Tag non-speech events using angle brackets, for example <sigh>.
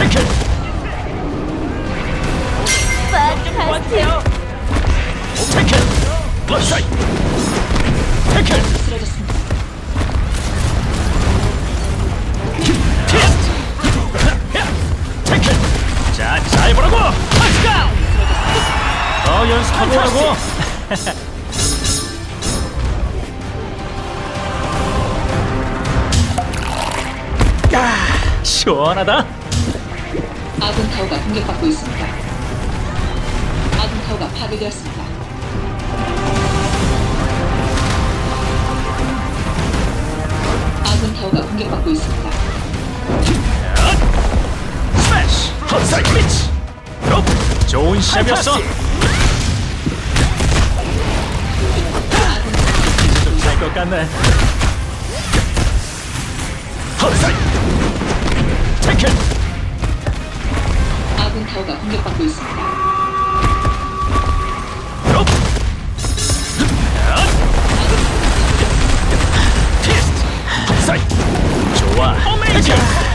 체크! 판타스틱! 태클! 럭사이! 태클! 쓰러졌습니다. 태클! 자, 잘 보라고! 터치다운! 어, 연습하고 오라고! <laughs> 시원하다! 아군 타워가 공격받고 있습니다. 아군 타워가 파괴되었습니다. 아군 타워가 공격받고 있습니다. 스매시 미치 드롭 좋은 시합이었어. 이제 좀잘것 같네. 헛사이 태 부서가 공격받고 있습니다. 좋아. 오메이가.